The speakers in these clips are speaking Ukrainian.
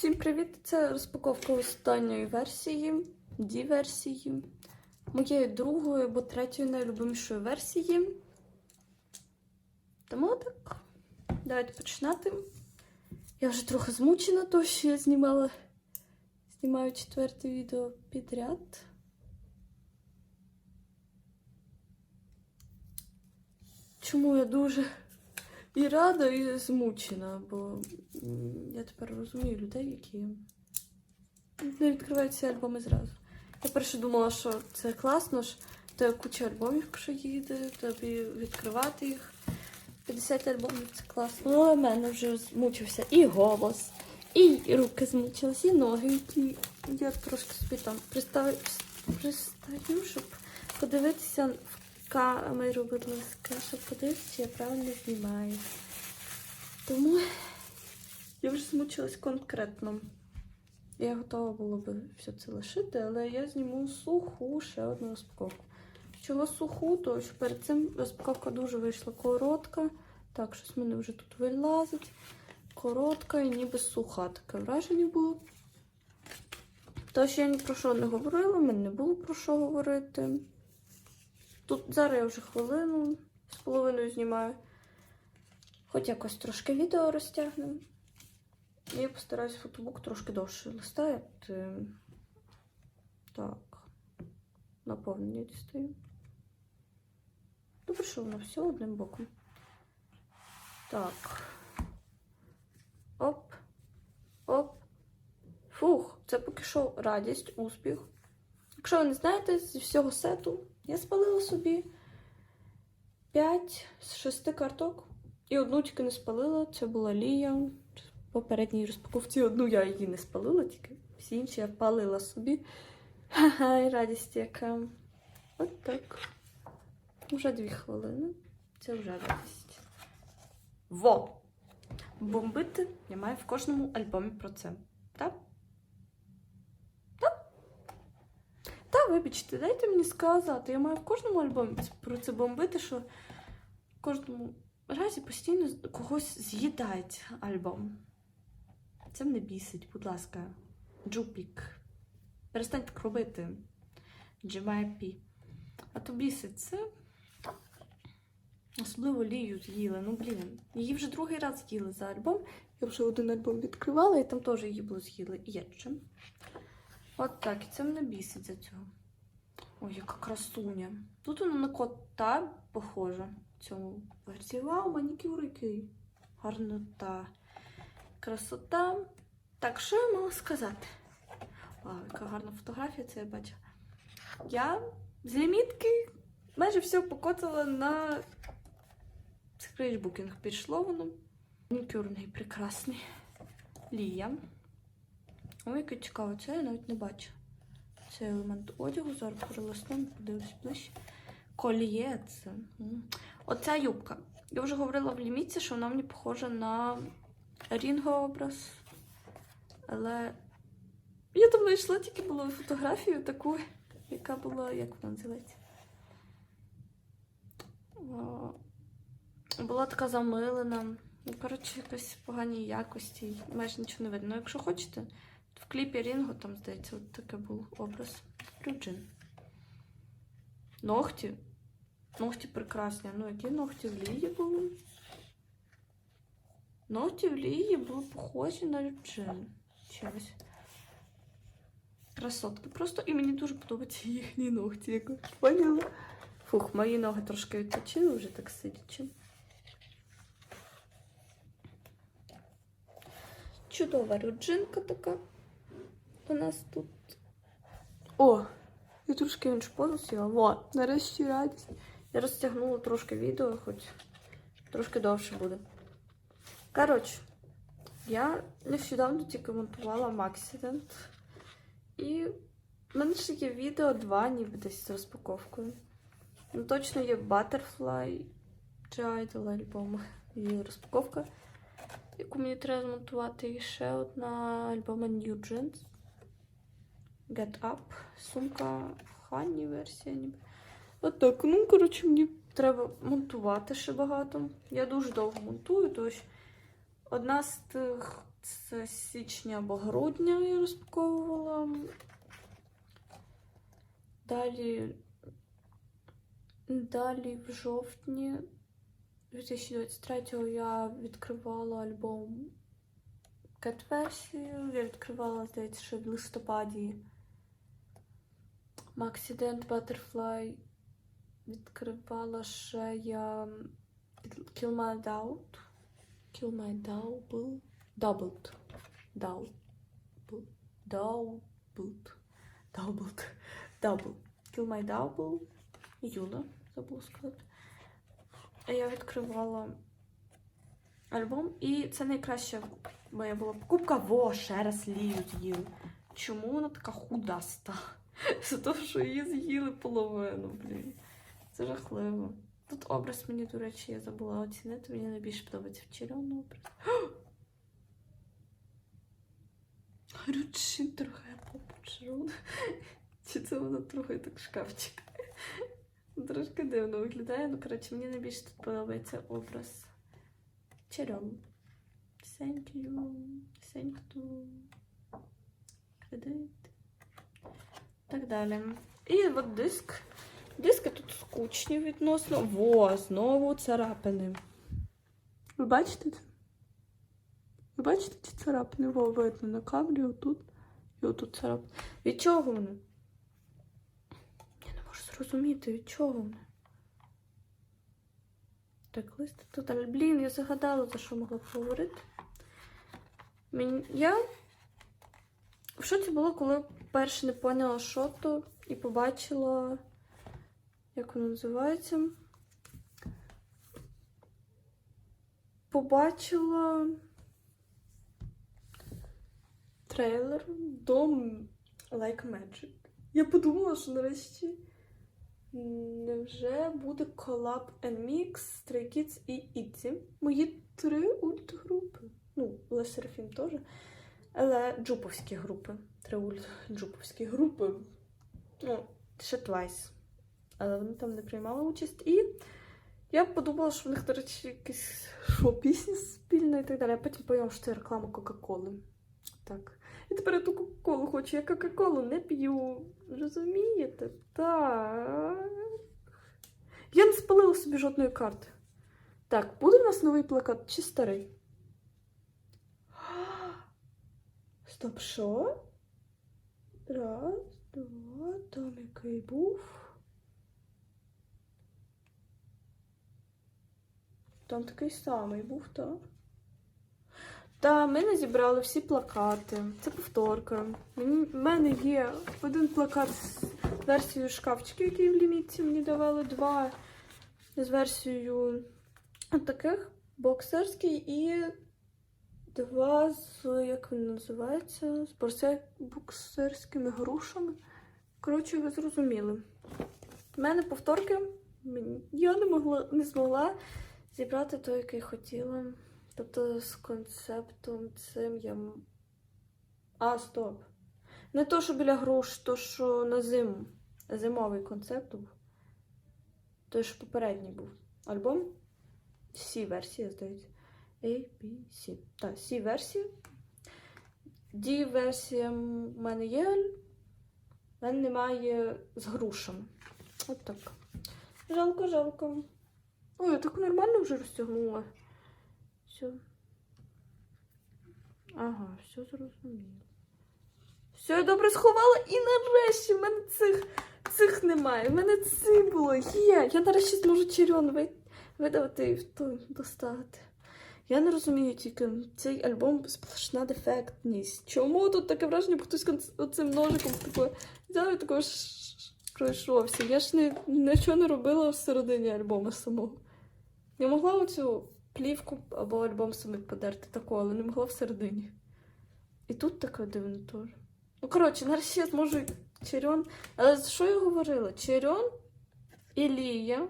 Всім привіт! Це розпаковка останньої версії, D-версії, моєї другої або третьої найлюбимішої версії. Тому так, давайте починати. Я вже трохи змучена, то що я знімала, знімаю четверте відео підряд. Чому я дуже і рада, і змучена, бо я тепер розумію людей, які не відкривають ці альбоми зразу. Я перше думала, що це класно ж, то куча альбомів, якщо їде, тобі відкривати їх. 50 альбомів це класно. Ну, але в мене вже змучився і голос, і руки змучились, і ноги, які я трошки собі там пристаю, пристаю щоб подивитися в камеру, будь ласка, щоб подивитися, чи я правильно знімаю. Тому я вже змучилась конкретно. Я готова була би все це лишити, але я зніму суху ще одну розпаковку. Чого суху, то що перед цим розпаковка дуже вийшла коротка. Так, щось в мене вже тут вилазить. Коротка і ніби суха таке враження було. То, що я ні про що не говорила, в мене не було про що говорити. Тут зараз я вже хвилину з половиною знімаю. Хоч якось трошки відео розтягнемо. Я постараюсь фотобук трошки довше листати. Так. Наповнення дістаю. Добре, що воно все одним боком. Так. Оп. Оп. Фух, це поки що радість, успіх. Якщо ви не знаєте, зі всього сету я спалила собі 5 з 6 карток. І одну тільки не спалила. Це була Лія. Попередній розпаковці одну я її не спалила, тільки всі інші я палила собі. Ха-ха, і радість яка. От так. Уже дві хвилини. Це вже радість. Во! Бомбити я маю в кожному альбомі про це. Так? Та, вибачте, дайте мені сказати. Я маю в кожному альбомі про це бомбити, що в кожному разі постійно когось з'їдають альбом. Це мене бісить, будь ласка. Джупік. Перестань так робити. GMIP. А то бісить це. Особливо Лію з'їли. Ну, блін. Її вже другий раз з'їли за альбом. Я вже один альбом відкривала, і там теж її було з'їли. І є чим. От так, і це мене бісить за цього. Ой, яка красуня. Тут вона на кота похожа. Цьому версії. Вау, манікюр який. Гарнота. Красота. Так, що я мала сказати? Вау, яка гарна фотографія, це я бачу. Я з лімітки майже все покотила на скрейчбукінг. Пішло воно. Манікюрний прекрасний. Лія. Ой, яке цікаво, це я навіть не бачу. Це елемент одягу, зараз перелистнемо, подивлюсь ближче. Коліє це. Оця юбка. Я вже говорила в ліміті, що вона мені похожа на Рінго образ. Але я там знайшла тільки було фотографію таку, яка була, як вона називається? Була така замилена. Ну, коротше, якась поганій якості. Майже нічого не видно. Ну, якщо хочете, в кліпі Рінго там, здається, от таке був образ. Рюджин. Ногті. Ногті прекрасні. Ну, які ногті в Лії були? Ногті в Лії були похожі на Рюджин. Чогось. Красотки. Просто і мені дуже подобаються їхні ногті. Як ви поняла? Фух, мої ноги трошки відпочили вже так сидячи. Чудова рюджинка така У нас тут. О! Я трошки іншу позу сіла. Во, нарешті радість. Я розтягнула трошки відео, хоч трошки довше буде. Коротше, я нещодавно тільки монтувала Maxident. І в мене ще є відео два, ніби десь з розпаковкою. Ну, точно є Butterfly чи Idol альбом. Є розпаковка, яку мені треба змонтувати. І ще одна альбома New Jeans. Get Up. Сумка Ханні версія ніби. От так. Ну, коротше, мені треба монтувати ще багато. Я дуже довго монтую, тож одна з тих з січня або грудня я розпаковувала. Далі. Далі в жовтні 2023-го я відкривала альбом Кет-версію. Я відкривала, здається, ще в листопаді. Maxident Butterfly. Відкривала ще я Kill My Doubt. Kill My Double. Doubled. Double. Doubled. Doubled. Double. Kill My Double. Юна, забула сказати. Я відкривала альбом, і це найкраща моя була покупка. Во, ще раз лію. Чому вона така худаста? За те, що її з'їли половину, блін. Це жахливо. Тут образ мені, до речі, я забула оцінити. Мені найбільше подобається вчерьовний образ. Ручі трохи попу червону. Чи це воно трохи так шкафчик? Трошки дивно виглядає. Ну, коротше, мені найбільше тут подобається образ you. Thank you. Кредит. Так далі. І от диск. Диски тут скучні відносно. Во, знову царапини. Ви бачите? Ви бачите ці царапини? Во, видно на камері, отут. І отут царапини. Від чого вони? Я не можу зрозуміти, від чого вони. Так, лист тут. Блін, я загадала, за що могла поговорити. Я в шоці було, коли перше не поняла, що то, і побачила, як воно називається. Побачила трейлер до Like Magic. Я подумала, що нарешті невже буде колаб and Mix, Stray Kids і ITZY. Мої три ультгрупи. Ну, Seraphim теж. Але джуповські групи. Три джуповські групи. Ну, ще Twice. Але вони там не приймали участь. І я подумала, що в них, до речі, якісь шо, пісні спільна і так далі. А потім поняла, що це реклама Кока-Коли. Так. І тепер я ту Кока-Колу хочу. Я Кока-Колу не п'ю. Розумієте? Так. Я не спалила собі жодної карти. Так, буде в нас новий плакат чи старий? Стоп, що? Раз, два, там який був. Там такий самий був, так? Та ми не зібрали всі плакати. Це повторка. В мене є один плакат з версією шкафчиків, який в лімітці мені давали, два з версією таких боксерський і два з, як він називається, з боксерськими грушами. Коротше, ви зрозуміли. У мене повторки. Я не могла не змогла зібрати той, який хотіла. Тобто з концептом цим я. А, стоп. Не то, що біля груш, то, що на зиму. Зимовий концепт був. Той, що попередній був. Альбом. Всі версії, здається. A, B, C. Так, C версія. D версія в мене є. В мене немає з грушами. От так. Жалко, жалко. Ой, я так нормально вже розтягнула. Все. Ага, все зрозуміло. Все, я добре сховала і нарешті в мене цих, цих немає. В мене ці було. Є. Я нарешті зможу червон видавати і в доставити. Я не розумію тільки цей альбом сплошна дефектність. Чому тут таке враження, бо хтось оцим ножиком тако взяв і тако ш- ш- пройшовся. Я ж не, нічого не робила всередині альбому самого. Я могла оцю плівку або альбом самі подерти таку, але не могла всередині. І тут таке дивно теж. Ну, коротше, нарешті я зможу Черен. Але що я говорила? Черен і Лія.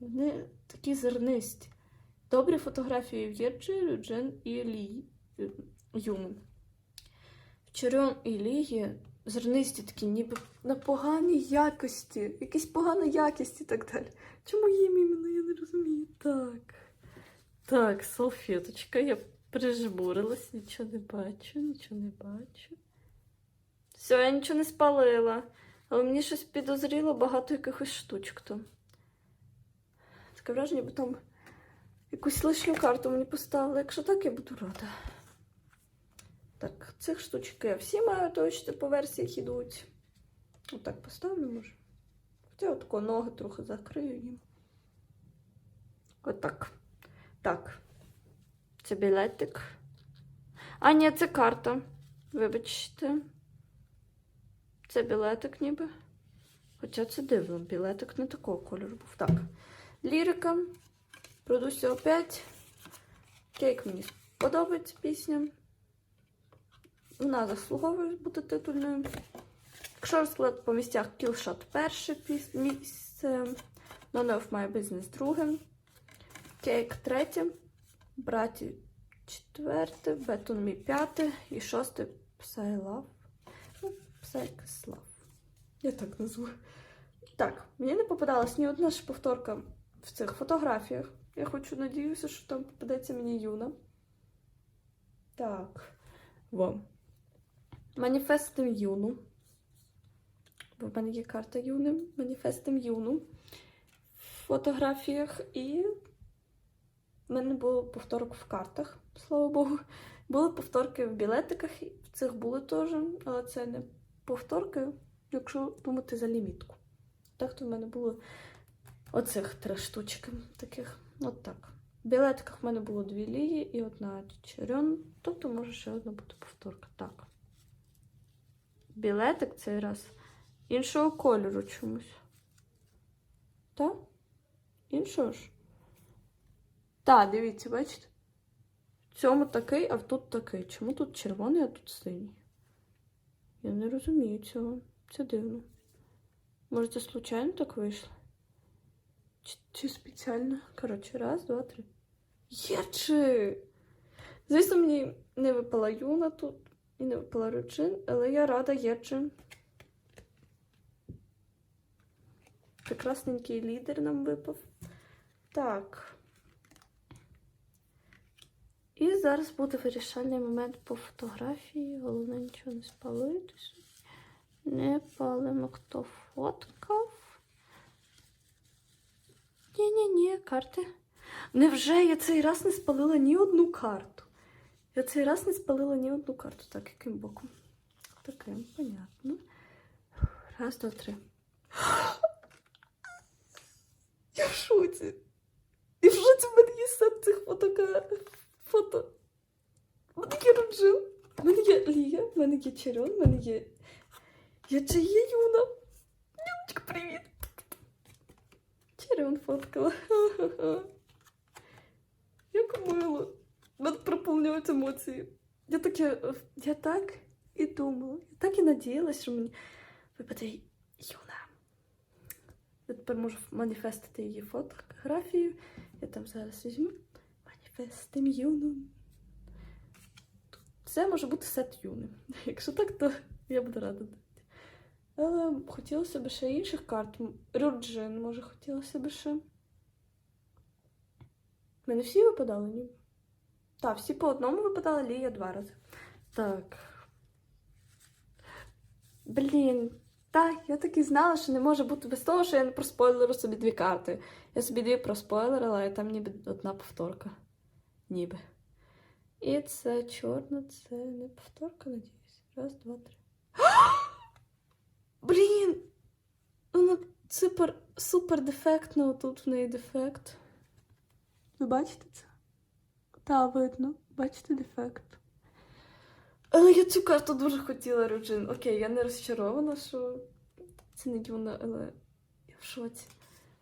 Вони такі зернисті. Добрі фотографії В'єрджі, Люджен і Лі. В Черен і Лії зернисті такі, ніби на поганій якості, якісь погана якість і так далі. Чому їм іменно, я не розумію. Так. Так, салфеточка. Я Прижмурилась, нічого не бачу, нічого не бачу. Все, я нічого не спалила. Але мені щось підозріло багато якихось штучок. Таке враження, бо там якусь лишню карту мені поставили. Якщо так, я буду рада. Так, цих штучок я всі маю точно по версіях ідуть. Отак поставлю, може. Хоча отако ноги трохи закрию їм. Отак. Так. Це білетик. А, ні, це карта. Вибачте. Це білетик ніби. Хоча це дивно, білетик не такого кольору був. Так. Лірика. Продуся опять. Кейк мені подобається пісня. Вона заслуговує бути титульною. Якщо розклад по місцях Killshot перше місце, None of My Business друге, Кейк третє, Браті четверте, Бетон мій п'яте і шосте Псайлав. Ну, Псайкслав. Я так назву. Так, мені не попадалась ні одна ж повторка в цих фотографіях. Я хочу надіюся, що там попадеться мені юна. Так. Во. Маніфестим юну. Бо в мене є карта юни. Маніфестим юну в фотографіях. І в мене було повторок в картах, слава Богу. Були повторки в білетиках, в цих були теж, але це не повторки, якщо думати за лімітку. Так то в мене було оцих три штучки таких. От так. В білетиках в мене було дві лії і одна черен, тобто може ще одна бути повторка. Так. Білетик цей раз іншого кольору чомусь. Так? Іншого ж? Так, дивіться, бачите? В цьому такий, а тут такий. Чому тут червоний, а тут синій? Я не розумію цього. Це дивно. Може, це случайно так вийшло? Чи, спеціально? Коротше, раз, два, три. Єчи! Звісно, мені не випала юна тут і не випала ручин, але я рада Єчи. Прекрасненький лідер нам випав. Так. І зараз буде вирішальний момент по фотографії. Головне нічого не спалити. Не палимо, хто фоткав. Карти. Невже я цей раз не спалила ні одну карту? Я цей раз не спалила ні одну карту. Так, яким боком? Таким, понятно. Раз, два, три. Я в шоці. І в шоці в мене є сет цих фотока... фото. В мене є Руджин, в мене є Лія, в мене є Черен, в мене є. Я чи є Юна. Юночка, привіт. Черен фоткала. Як мило. Мене проповнюють емоції. Я таке, я так і думала, я так і надіялась, що мені випаде Юна. Я тепер можу маніфестити її фотографію. Я там зараз візьму. Маніфестим юну. Це може бути сет юни. Якщо так, то я буду рада. Але хотілося б ще інших карт. Рюрджин, може, хотілося б ще. Мене всі випадали, ні? Так, всі по одному випадали, Лія два рази. Так. Блін. Так, я так і знала, що не може бути без того, що я не проспойлерю собі дві карти. Я собі дві проспойлерила, і там ніби одна повторка. Ніби. І це чорно, це не повторка, надіюсь. Раз, два, три. Блін! Воно супер, супер дефектно, тут в неї дефект. Ви бачите це? Та, видно. Бачите дефект. Але я цю карту дуже хотіла, Руджин. Окей, я не розчарована, що це не Юна, але я в шоці.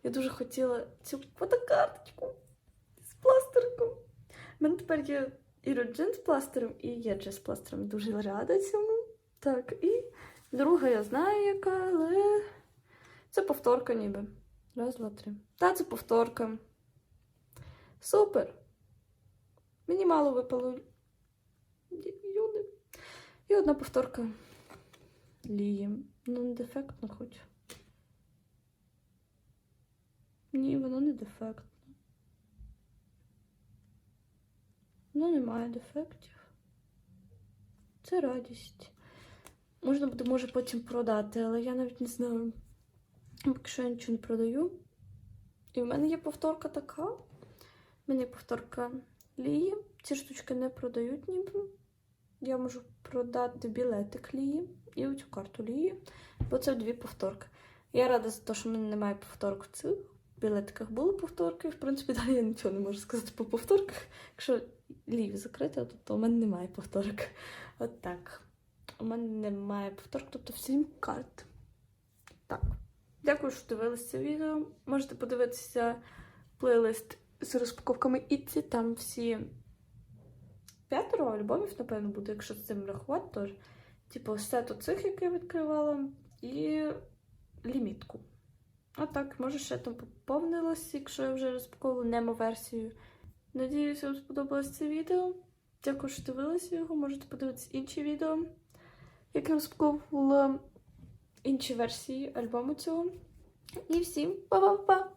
Я дуже хотіла цю фотокарточку з пластирком. У мене тепер є і Руджин з пластиром, і Єджи з пластиром. Дуже рада цьому. Так, і друга я знаю, яка, але це повторка ніби. Раз, два, три. Та, це повторка. Супер. Мені мало випало Юни. І одна повторка Лії. Ну, не дефектно хоч. Ні, воно не дефектно. Ну, немає дефектів. Це радість. Можна буде, може, потім продати, але я навіть не знаю. Поки що я нічого не продаю. І в мене є повторка така. У мене є повторка Лії. Ці штучки не продають ніби. Я можу продати білетик Лії і оцю карту Лії, бо це дві повторки. Я рада за те, що в мене немає повторок в цих білетиках. Були повторки. В принципі, далі я нічого не можу сказати по повторках. Якщо Лію закрити, то, у мене немає повторок. От так. У мене немає повторок, тобто всім карт. Так. Дякую, що дивилися це відео. Можете подивитися плейлист з розпаковками Іці. Там всі п'ятеро альбомів, напевно, буде, якщо з цим рахувати, тож. Типу, сет оцих, який я відкривала, і лімітку. А так, може, ще там поповнилось, якщо я вже розпаковувала немо-версію. Надіюся, вам сподобалось це відео. Дякую, що дивилися його. Можете подивитися інші відео, як я розпаковувала інші версії альбому цього. І всім па-па-па!